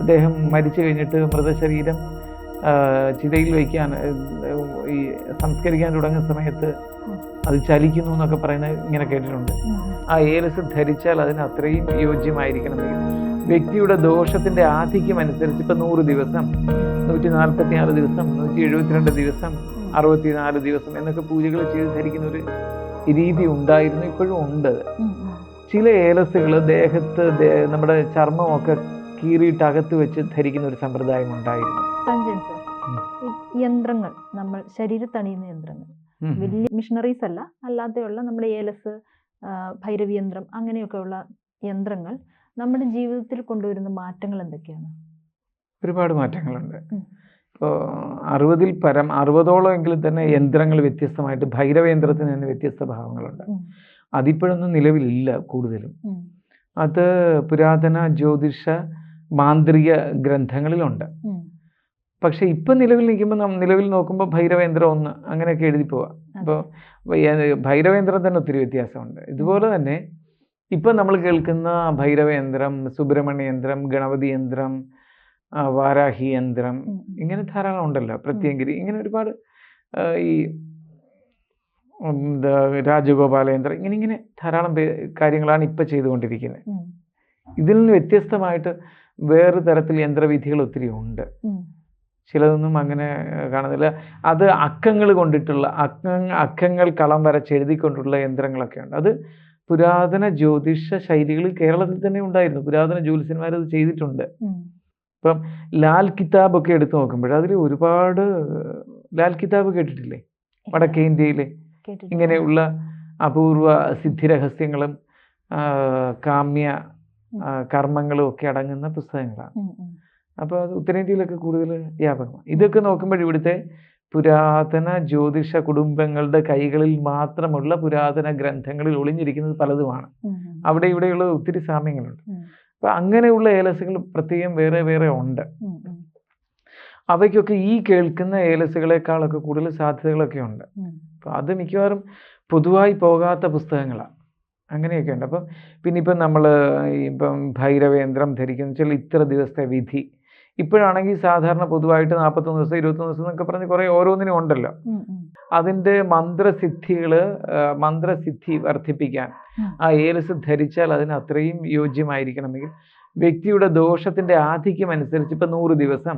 അദ്ദേഹം മരിച്ചു കഴിഞ്ഞിട്ട് മൃതശരീരം ചിതയിൽ വയ്ക്കാൻ ഈ സംസ്കരിക്കാൻ തുടങ്ങുന്ന സമയത്ത് അത് ചലിക്കുന്നു എന്നൊക്കെ പറയുന്നത് ഇങ്ങനെ കേട്ടിട്ടുണ്ട്. ആ ഏലസ് ധരിച്ചാൽ അതിന് അത്രയും യോജ്യമായിരിക്കണം. വ്യക്തിയുടെ ദോഷത്തിന്റെ ആധിക്യം അനുസരിച്ച് ഇപ്പം നൂറ് ദിവസം നൂറ്റി നാൽപ്പത്തി ആറ് ദിവസം നൂറ്റി എഴുപത്തിരണ്ട് ദിവസം അറുപത്തിനാല് ദിവസം എന്നൊക്കെ പൂജകൾ ചെയ്ത് ധരിക്കുന്ന ഒരു രീതി ഉണ്ടായിരുന്നു ഇപ്പോഴും ഉണ്ട്. ചില ഏലസുകൾ ദേഹത്ത് നമ്മുടെ ചർമ്മമൊക്കെ കീറിയിട്ട് അകത്ത് വെച്ച് ധരിക്കുന്ന ഒരു സമ്പ്രദായം ഉണ്ടായിരുന്നു. സഞ്ജയൻ സർ യന്ത്രങ്ങൾ നമ്മൾ ശരീരത്തണിയുന്ന യന്ത്രങ്ങൾ. വലിയ മിഷണറീസ് അല്ല അല്ലാതെയുള്ള നമ്മുടെ ഏലസ് ഭൈരവി യന്ത്രം അങ്ങനെയൊക്കെയുള്ള യന്ത്രങ്ങൾ നമ്മുടെ ജീവിതത്തിൽ കൊണ്ടുവരുന്ന മാറ്റങ്ങൾ എന്തൊക്കെയാണ്? ഒരുപാട് മാറ്റങ്ങളുണ്ട്. ഇപ്പോൾ അറുപതിൽ പരം അറുപതോളം എങ്കിലും തന്നെ യന്ത്രങ്ങൾ വ്യത്യസ്തമായിട്ട് ഭൈരവേന്ദ്രത്തിന് തന്നെ വ്യത്യസ്ത ഭാവങ്ങളുണ്ട്. അതിപ്പോഴൊന്നും നിലവിലില്ല കൂടുതലും. അത് പുരാതന ജ്യോതിഷ മാന്ത്രിക ഗ്രന്ഥങ്ങളിലുണ്ട്. പക്ഷെ ഇപ്പം നിലവിൽ നിൽക്കുമ്പോൾ നിലവിൽ നോക്കുമ്പോൾ ഭൈരവേന്ദ്ര ഒന്ന് അങ്ങനെയൊക്കെ എഴുതി പോവാം. അപ്പോൾ ഭൈരവേന്ദ്രം തന്നെ ഒത്തിരി വ്യത്യാസമുണ്ട്. ഇതുപോലെ തന്നെ ഇപ്പം നമ്മൾ കേൾക്കുന്ന ഭൈരവേന്ദ്രം സുബ്രഹ്മണ്യന്ത്രം ഗണപതി യന്ത്രം വാരാഹി യന്ത്രം ഇങ്ങനെ ധാരാളം ഉണ്ടല്ലോ പ്രത്യേകിരി ഇങ്ങനെ ഒരുപാട് ഈ രാജഗോപാലയന്ത്രം ഇങ്ങനെ ഇങ്ങനെ ധാരാളം കാര്യങ്ങളാണ് ഇപ്പം ചെയ്തുകൊണ്ടിരിക്കുന്നത്. ഇതിൽ നിന്ന് വ്യത്യസ്തമായിട്ട് വേറെ തരത്തിൽ യന്ത്രവിധികൾ ഒത്തിരി ഉണ്ട്. ചിലതൊന്നും അങ്ങനെ കാണുന്നില്ല. അത് അക്കങ്ങൾ കൊണ്ടിട്ടുള്ള അക്ക അക്കങ്ങൾ കളം വരച്ചെഴുതിക്കൊണ്ടുള്ള യന്ത്രങ്ങളൊക്കെ ഉണ്ട്. അത് പുരാതന ജ്യോതിഷ ശൈലികൾ കേരളത്തിൽ തന്നെ ഉണ്ടായിരുന്നു. പുരാതന ജ്യോതിഷന്മാർ അത് ചെയ്തിട്ടുണ്ട്. ഇപ്പം ലാൽ കിതാബ് ഒക്കെ എടുത്തു നോക്കുമ്പോൾ അതിൽ ഒരുപാട് ലാൽ കിതാബ് കേട്ടിട്ടില്ലേ? വടക്കേ ഇന്ത്യയിലെ ഇങ്ങനെയുള്ള അപൂർവ സിദ്ധിരഹസ്യങ്ങളും കാമ്യ കർമ്മങ്ങളും ഒക്കെ അടങ്ങുന്ന പുസ്തകങ്ങളാണ്. അപ്പോൾ അത് ഉത്തരേന്ത്യയിലൊക്കെ കൂടുതൽ വ്യാപകമാണ്. ഇതൊക്കെ നോക്കുമ്പോൾ ഇവിടുത്തെ പുരാതന ജ്യോതിഷ കുടുംബങ്ങളുടെ കൈകളിൽ മാത്രമുള്ള പുരാതന ഗ്രന്ഥങ്ങളിൽ ഒളിഞ്ഞിരിക്കുന്നത് പലതുമാണ്. അവിടെ ഇവിടെയുള്ള ഒത്തിരി സാമ്യങ്ങളുണ്ട്. അപ്പൊ അങ്ങനെയുള്ള ഏലസുകൾ പ്രത്യേകം വേറെ വേറെ ഉണ്ട്. അവയ്ക്കൊക്കെ ഈ കേൾക്കുന്ന ഏലസുകളെക്കാളൊക്കെ കൂടുതൽ സാധ്യതകളൊക്കെ ഉണ്ട്. അപ്പൊ അത് മിക്കവാറും പൊതുവായി പോകാത്ത പുസ്തകങ്ങളാണ്. അങ്ങനെയൊക്കെ ഉണ്ട് അപ്പം പിന്നെ ഇപ്പം നമ്മൾ ഇപ്പം ഭൈരവേന്ദ്രം ധരിക്കുന്ന വെച്ചാൽ ഇത്ര ദിവസത്തെ വിധി ഇപ്പോഴാണെങ്കിൽ സാധാരണ പൊതുവായിട്ട് നാൽപ്പത്തൊന്ന് ദിവസം ഇരുപത്തൊന്ന് ദിവസം എന്നൊക്കെ പറഞ്ഞ് കുറേ ഓരോന്നിനും ഉണ്ടല്ലോ. അതിന്റെ മന്ത്രസിദ്ധികൾ മന്ത്രസിദ്ധി വർദ്ധിപ്പിക്കാൻ ആ ഏലസ് ധരിച്ചാൽ അതിന് അത്രയും യോജ്യമായിരിക്കണമെങ്കിൽ വ്യക്തിയുടെ ദോഷത്തിന്റെ ആധിക്യം അനുസരിച്ച് ഇപ്പം നൂറ് ദിവസം.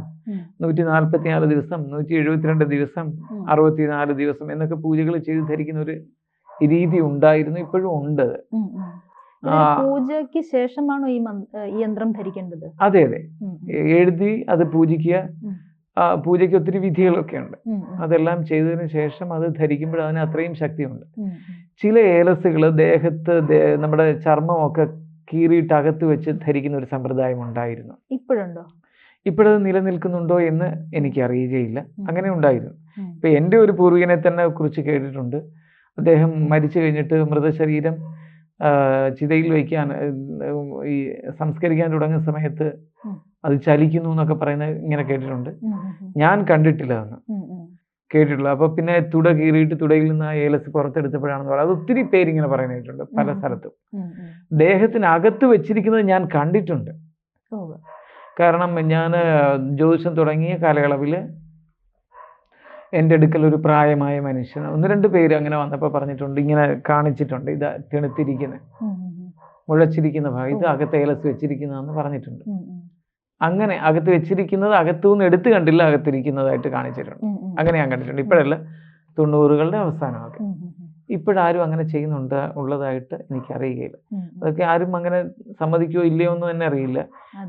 നൂറ്റി നാൽപ്പത്തിനാല് ദിവസം നൂറ്റി എഴുപത്തിരണ്ട് ദിവസം. അറുപത്തിനാല് ദിവസം എന്നൊക്കെ പൂജകൾ ചെയ്ത് ധരിക്കുന്ന ഒരു രീതി ഉണ്ടായിരുന്നു ഇപ്പോഴും ഉണ്ട്. പൂജയ്ക്ക് ശേഷമാണോ ഈ യന്ത്രം ധരിക്കേണ്ടത്? അതെ അതെ. എഴുതി അത് പൂജിക്കുക. പൂജയ്ക്ക് ഒത്തിരി വിധികളൊക്കെ ഉണ്ട്. അതെല്ലാം ചെയ്തതിന് ശേഷം അത് ധരിക്കുമ്പോൾ അതിന് അത്രയും ശക്തിയുണ്ട്. ചില ഏലസുകൾ ദേഹത്ത് നമ്മുടെ ചർമ്മമൊക്കെ കീറിയിട്ട് അകത്ത് വെച്ച് ധരിക്കുന്ന ഒരു സമ്പ്രദായം ഉണ്ടായിരുന്നു. ഇപ്പോഴുണ്ടോ? ഇപ്പോഴത് നിലനിൽക്കുന്നുണ്ടോ എന്ന് എനിക്ക് അറിയുകയില്ല അങ്ങനെ ഉണ്ടായിരുന്നു. ഇപ്പൊ ഇപ്പം എന്റെ ഒരു പൂർവികനെ തന്നെ കുറിച്ച് കേട്ടിട്ടുണ്ട്. അദ്ദേഹം മരിച്ചു കഴിഞ്ഞിട്ട് മൃതശരീരം ചിതയിൽ വയ്ക്കാൻ ഈ സംസ്കരിക്കാൻ തുടങ്ങുന്ന സമയത്ത് അത് ചലിക്കുന്നു എന്നൊക്കെ പറയുന്നത് ഇങ്ങനെ കേട്ടിട്ടുണ്ട്. ഞാൻ കണ്ടിട്ടില്ല എന്ന്. കേട്ടിട്ടുള്ളൂ അപ്പോൾ പിന്നെ തുട കീറിയിട്ട് തുടയിൽ നിന്ന് ആ ഏലസ് പുറത്തെടുത്തപ്പോഴാണെന്ന് പറയുന്നത് അത് ഒത്തിരി പേരിങ്ങനെ കേട്ടിട്ടുണ്ട് പല സ്ഥലത്തും. ദേഹത്തിനകത്ത് വെച്ചിരിക്കുന്നത് ഞാൻ കണ്ടിട്ടുണ്ട്. കാരണം ഞാൻ ജ്യോതിഷം തുടങ്ങിയ കാലയളവിൽ എന്റെ അടുക്കൽ ഒരു പ്രായമായ മനുഷ്യൻ ഒന്ന് രണ്ട് പേര് അങ്ങനെ വന്നപ്പോൾ പറഞ്ഞിട്ടുണ്ട് ഇങ്ങനെ കാണിച്ചിട്ടുണ്ട് ഇത് തിണുത്തിരിക്കുന്ന. മുഴച്ചിരിക്കുന്ന ഭാഗം ഇത്. അകത്ത് ഏലസ് വെച്ചിരിക്കുന്നതെന്ന് പറഞ്ഞിട്ടുണ്ട്. അങ്ങനെ അകത്ത് വെച്ചിരിക്കുന്നത് അകത്തുനിന്ന് എടുത്തു കണ്ടില്ല അകത്തിരിക്കുന്നതായിട്ട് കാണിച്ചിട്ടുണ്ട്. അങ്ങനെ ഞാൻ കണ്ടിട്ടുണ്ട് ഇപ്പോഴല്ല തൊണ്ണൂറുകളുടെ അവസാനമൊക്കെ. ഇപ്പോഴാരും അങ്ങനെ ചെയ്യുന്നുണ്ട് ഉള്ളതായിട്ട് എനിക്കറിയുകയില്ല. അതൊക്കെ ആരും അങ്ങനെ സമ്മതിക്കോ ഇല്ലയോ എന്ന് തന്നെ അറിയില്ല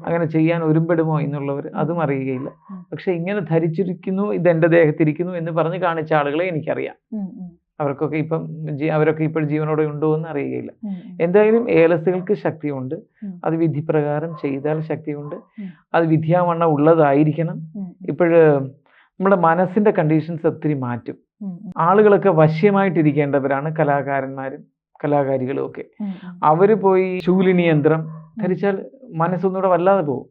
അങ്ങനെ ചെയ്യാൻ ഒരുമ്പെടുമോ എന്നുള്ളവർ അതും അറിയുകയില്ല. പക്ഷെ ഇങ്ങനെ ധരിച്ചിരിക്കുന്നു ഇത് എന്റെ ദേഹത്തിരിക്കുന്നു എന്ന് പറഞ്ഞ് കാണിച്ച ആളുകളെ എനിക്കറിയാം. അവർക്കൊക്കെ ഇപ്പം അവരൊക്കെ ഇപ്പോൾ ജീവനോടെ ഉണ്ടോ എന്ന് അറിയുകയില്ല. എന്തായാലും ഏലസുകൾക്ക് ശക്തിയുണ്ട്. അത് വിധിപ്രകാരം ചെയ്താൽ ശക്തിയുണ്ട്. അത് വിദ്യാവണ്ണം ഉള്ളതായിരിക്കണം. ഇപ്പോഴ് നമ്മുടെ മനസ്സിന്റെ കണ്ടീഷൻസ് ഒത്തിരി മാറ്റും. ആളുകളൊക്കെ വശ്യമായിട്ടിരിക്കേണ്ടവരാണ് കലാകാരന്മാരും കലാകാരികളും ഒക്കെ. ഉം. പോയി ശൂലിനി യന്ത്രം ധരിച്ചാൽ മനസ്സൊന്നുകൂടെ വല്ലാതെ പോകും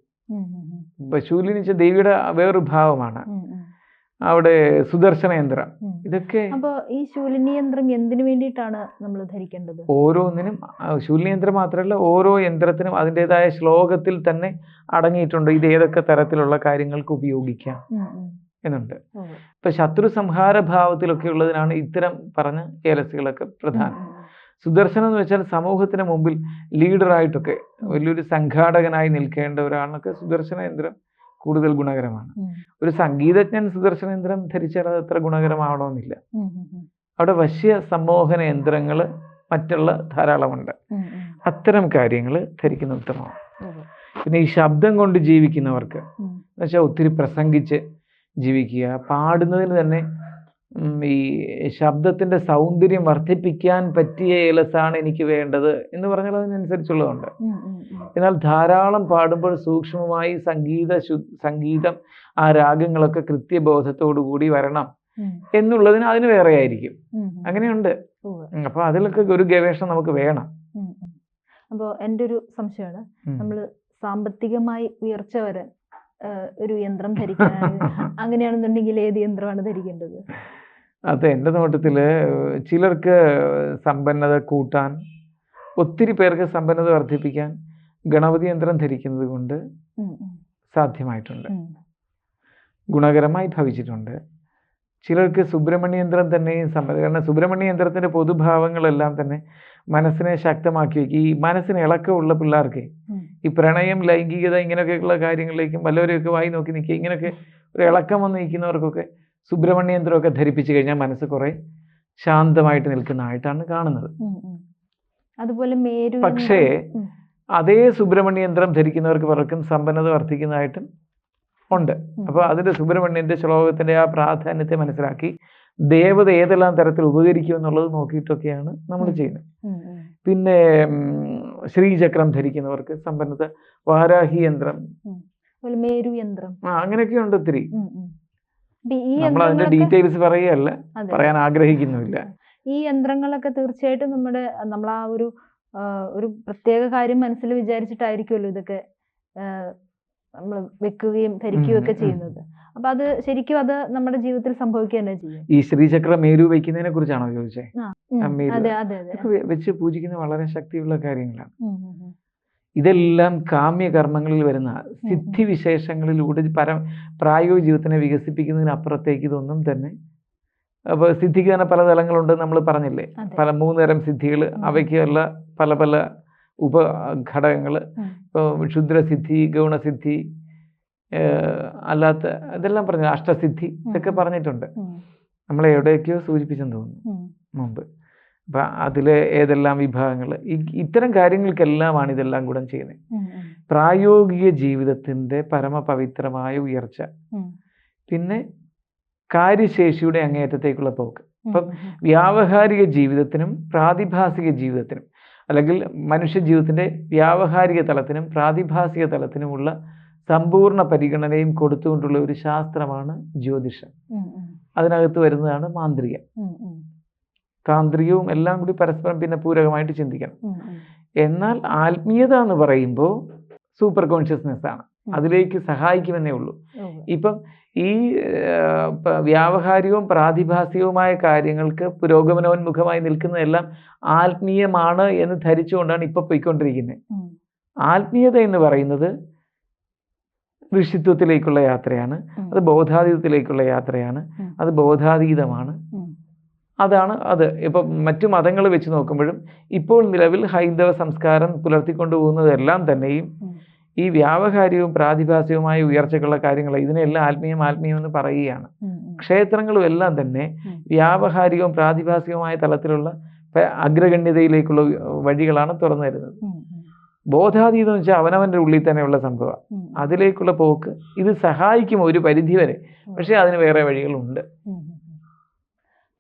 ശൂലിനി ദേവിയുടെ വേറൊരു ഭാവമാണ്. അവിടെ സുദർശന യന്ത്രം. ഇതൊക്കെ അപ്പൊ ഈ ശൂലിനി യന്ത്രം എന്തിനു വേണ്ടിയിട്ടാണ് നമ്മൾ ധരിക്കേണ്ടത് ഓരോന്നിനും ശൂലിനി യന്ത്രം മാത്രമല്ല ഓരോ യന്ത്രത്തിനും അതിന്റെതായ ശ്ലോകത്തിൽ തന്നെ അടങ്ങിയിട്ടുണ്ട് ഇത് ഏതൊക്കെ തരത്തിലുള്ള കാര്യങ്ങൾക്ക് ഉപയോഗിക്കാം. എന്നുണ്ട്. ഇപ്പൊ ശത്രു സംഹാര ഭാവത്തിലൊക്കെ ഉള്ളതിനാണ് ഇത്തരം പറഞ്ഞ ഏലസുകളൊക്കെ പ്രധാനം. സുദർശനം എന്ന് വെച്ചാൽ സമൂഹത്തിന് മുമ്പിൽ ലീഡറായിട്ടൊക്കെ വലിയൊരു സംഘാടകനായി നിൽക്കേണ്ട ഒരാളൊക്കെ സുദർശന യന്ത്രം കൂടുതൽ ഗുണകരമാണ്. ഒരു സംഗീതജ്ഞൻ സുദർശന യന്ത്രം ധരിച്ചാൽ അത് അത്ര ഗുണകരമാവണമെന്നില്ല. അവിടെ വശ്യ സമ്മോഹന യന്ത്രങ്ങൾ മറ്റുള്ള ധാരാളമുണ്ട്. അത്തരം കാര്യങ്ങൾ ധരിക്കുന്ന ഉത്തമമാണ്. പിന്നെ ഈ ശബ്ദം കൊണ്ട് ജീവിക്കുന്നവർക്ക് എന്നുവെച്ചാൽ ഒത്തിരി പ്രസംഗിച്ച് ജീവിക്കുക പാടുന്നതിന് തന്നെ ഈ ശബ്ദത്തിന്റെ സൗന്ദര്യം വർദ്ധിപ്പിക്കാൻ പറ്റിയ ഏലസാണ് എനിക്ക് വേണ്ടത് എന്ന് പറഞ്ഞാൽ അതിനനുസരിച്ചുള്ളതുണ്ട്. എന്നാൽ ധാരാളം പാടുമ്പോൾ സൂക്ഷ്മമായി സംഗീത സംഗീതം ആ രാഗങ്ങളൊക്കെ കൃത്യബോധത്തോടു കൂടി വരണം എന്നുള്ളതിന് അതിന് വേറെ ആയിരിക്കും. അങ്ങനെയുണ്ട് അപ്പൊ അതിലൊക്കെ ഒരു ഗവേഷണം നമുക്ക് വേണം. അപ്പോ എന്റെ ഒരു സംശയമാണ്. നമ്മൾ സാമ്പത്തികമായി ഉയർച്ച വരാൻ ഒരു യന്ത്രം ധരിക്കാനാണ് അങ്ങനെയാണെന്നുണ്ടെങ്കിൽ ഏത് യന്ത്രമാണ് ധരിക്കേണ്ടത്? അതെ എന്റെ നോട്ടത്തിൽ ചിലർക്ക് സമ്പന്നത കൂട്ടാൻ ഒത്തിരി പേർക്ക് സമ്പന്നത വർദ്ധിപ്പിക്കാൻ ഗണപതി യന്ത്രം ധരിക്കുന്നത് കൊണ്ട് സാധ്യമായിട്ടുണ്ട്. ഗുണകരമായി ഭവിച്ചിട്ടുണ്ട്. ചിലർക്ക് സുബ്രഹ്മണ്യ യന്ത്രം തന്നെയും സമ്പന്ന കാരണം സുബ്രഹ്മണ്യ യന്ത്രത്തിന്റെ പൊതുഭാവങ്ങളെല്ലാം തന്നെ മനസ്സിനെ ശക്തമാക്കി വയ്ക്കുക ഈ മനസ്സിന് ഇളക്കമുള്ള പിള്ളേർക്ക്. ഈ പ്രണയം ലൈംഗികത ഇങ്ങനെയൊക്കെയുള്ള കാര്യങ്ങളിലേക്കും വല്ലവരെയൊക്കെ വായി നോക്കി നിൽക്കുക ഇങ്ങനെയൊക്കെ ഒരു ഇളക്കം വന്ന് നിൽക്കുന്നവർക്കൊക്കെ സുബ്രഹ്മണ്യന്ത്രമൊക്കെ ധരിപ്പിച്ചു കഴിഞ്ഞാൽ മനസ്സ് കുറേ ശാന്തമായിട്ട് നിൽക്കുന്നതായിട്ടാണ് കാണുന്നത്. അതുപോലെ മേരു പക്ഷേ അതേ സുബ്രഹ്മണ്യന്ത്രം ധരിക്കുന്നവർക്ക് പലർക്കും സമ്പന്നത വർദ്ധിക്കുന്നതായിട്ടും ഉണ്ട്. അപ്പോൾ അതിന്റെ സുബ്രഹ്മണ്യന്റെ ശ്ലോകത്തിന്റെ ആ പ്രാധാന്യത്തെ മനസ്സിലാക്കി ദേവത ഏതെല്ലാം തരത്തിൽ ഉപകരിക്കും എന്നുള്ളത് നോക്കിയിട്ടൊക്കെയാണ് നമ്മൾ ചെയ്യുന്നത്. പിന്നെ ശ്രീചക്രം ധരിക്കുന്നവർക്ക് സമ്പന്നത വാരാഹി യന്ത്രം. അതുപോലെ മേരു യന്ത്രം. ആ അങ്ങനെയൊക്കെ ഉണ്ട് ഒത്തിരി. നമ്മൾ അതിന്റെ ഡീറ്റെയിൽസ് പറയുകയല്ല പറയാൻ ആഗ്രഹിക്കുന്നുമില്ല. ഈ യന്ത്രങ്ങളൊക്കെ തീർച്ചയായിട്ടും നമ്മുടെ നമ്മൾ ആ ഒരു ഒരു പ്രത്യേക കാര്യം മനസ്സിൽ വിചാരിച്ചിട്ടായിരിക്കുമല്ലോ ഇതൊക്കെ നമ്മൾ വെക്കുകയും ധരിക്കുകയും ഒക്കെ. ചെയ്യുന്നത്. അപ്പൊ അത് ശരിക്കും അത് നമ്മുടെ ജീവിതത്തിൽ സംഭവിക്കുക തന്നെ ചെയ്യും. ഈ ശ്രീചക്ര മേരു വയ്ക്കുന്നതിനെ കുറിച്ചാണോ ചോദിച്ചത് വെച്ച് പൂജിക്കുന്ന വളരെ ശക്തിയുള്ള കാര്യങ്ങളാണ്. ഇതെല്ലാം കാമ്യ കർമ്മങ്ങളിൽ ഇതെല്ലാം കാമ്യകർമ്മങ്ങളിൽ വരുന്ന സിദ്ധി വിശേഷങ്ങളിലൂടെ പര പ്രായോഗിക ജീവിതത്തിനെ വികസിപ്പിക്കുന്നതിനപ്പുറത്തേക്ക് ഇതൊന്നും തന്നെ അപ്പോൾ സിദ്ധിക്ക് തന്നെ പല തലങ്ങളുണ്ട് നമ്മൾ പറഞ്ഞില്ലേ? പല മൂന്ന് തരം സിദ്ധികൾ അവയ്ക്കുള്ള പല പല ഉപഘടകങ്ങൾ ഇപ്പൊ ഇപ്പോൾ ക്ഷുദ്രസിദ്ധി ഗൗണസിദ്ധി അല്ലാത്ത ഇതെല്ലാം പറഞ്ഞു അഷ്ടസിദ്ധി ഇതൊക്കെ പറഞ്ഞിട്ടുണ്ട്. നമ്മളെ നമ്മൾ എവിടെയൊക്കെയോ സൂചിപ്പിച്ചെന്ന് തോന്നുന്നു. മുമ്പ്. അപ്പം അതിലെ ഏതെല്ലാം വിഭാഗങ്ങൾ ഇത്തരം കാര്യങ്ങൾക്കെല്ലാമാണ് ഇതെല്ലാം ഗുണം ചെയ്യുന്നത് പ്രായോഗിക ജീവിതത്തിന്റെ പരമപവിത്രമായ ഉയർച്ച. പിന്നെ കാര്യശേഷിയുടെ അങ്ങേയറ്റത്തേക്കുള്ള പോക്ക്. അപ്പം വ്യാവഹാരിക ജീവിതത്തിനും പ്രാതിഭാസിക ജീവിതത്തിനും അല്ലെങ്കിൽ മനുഷ്യ ജീവിതത്തിന്റെ വ്യാവഹാരിക തലത്തിനും പ്രാതിഭാസിക തലത്തിനുമുള്ള സമ്പൂർണ പരിഗണനയും കൊടുത്തുകൊണ്ടുള്ള ഒരു ശാസ്ത്രമാണ് ജ്യോതിഷം. അതിനകത്ത് വരുന്നതാണ് മാന്ത്രികം. താന്ത്രികവും എല്ലാം കൂടി പരസ്പരം പിന്നെ പൂരകമായിട്ട് ചിന്തിക്കണം. എന്നാൽ ആത്മീയത എന്ന് പറയുമ്പോൾ സൂപ്പർ കോൺഷ്യസ്നെസ് ആണ്. അതിലേക്ക് സഹായിക്കുമെന്നേ ഉള്ളൂ. ഇപ്പം ഈ വ്യാവഹാരികവും പ്രാതിഭാസികവുമായ കാര്യങ്ങൾക്ക് പുരോഗമനോന്മുഖമായി നിൽക്കുന്നതെല്ലാം ആത്മീയമാണ് എന്ന് ധരിച്ചുകൊണ്ടാണ് ഇപ്പൊ പോയിക്കൊണ്ടിരിക്കുന്നത്. ആത്മീയത എന്ന് പറയുന്നത് ഋഷിത്വത്തിലേക്കുള്ള യാത്രയാണ്. അത് ബോധാതീതത്തിലേക്കുള്ള യാത്രയാണ്. അത് ബോധാതീതമാണ്. അതാണ് അത്. ഇപ്പം മറ്റു മതങ്ങൾ വെച്ച് നോക്കുമ്പോഴും ഇപ്പോൾ നിലവിൽ ഹൈന്ദവ സംസ്കാരം പുലർത്തിക്കൊണ്ടുപോകുന്നതെല്ലാം തന്നെയും ഈ വ്യാവഹാരികവും പ്രാതിഭാസികവുമായ ഉയർച്ചയ്ക്കുള്ള കാര്യങ്ങൾ ഇതിനെല്ലാം ആത്മീയം ആത്മീയം എന്ന് പറയുകയാണ്. ക്ഷേത്രങ്ങളും എല്ലാം തന്നെ. വ്യാവഹാരികവും പ്രാതിഭാസികവുമായ തലത്തിലുള്ള അഗ്രഗണ്യതയിലേക്കുള്ള വഴികളാണ് തുറന്നു തരുന്നത്. ബോധാതീതം എന്ന് വെച്ചാൽ അവനവന്റെ ഉള്ളിൽ തന്നെയുള്ള സംഭവം. അതിലേക്കുള്ള പോക്ക് ഇത് സഹായിക്കും ഒരു പരിധി വരെ. പക്ഷേ അതിന് വേറെ വഴികളുണ്ട്.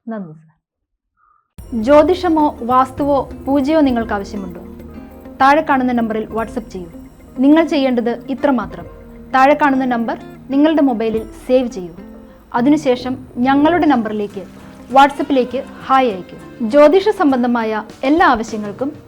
നന്ദി സർ. ജ്യോതിഷമോ വാസ്തുവോ പൂജയോ നിങ്ങൾക്ക് ആവശ്യമുണ്ടോ? താഴെ കാണുന്ന നമ്പറിൽ വാട്സപ്പ് ചെയ്യൂ. നിങ്ങൾ ചെയ്യേണ്ടത് ഇത്രമാത്രം താഴെ കാണുന്ന നമ്പർ നിങ്ങളുടെ മൊബൈലിൽ സേവ് ചെയ്യൂ. അതിനുശേഷം ഞങ്ങളുടെ നമ്പറിലേക്ക് വാട്സപ്പിലേക്ക് ഹായ് അയയ്ക്കൂ. ജ്യോതിഷ സംബന്ധമായ എല്ലാ ആവശ്യങ്ങൾക്കും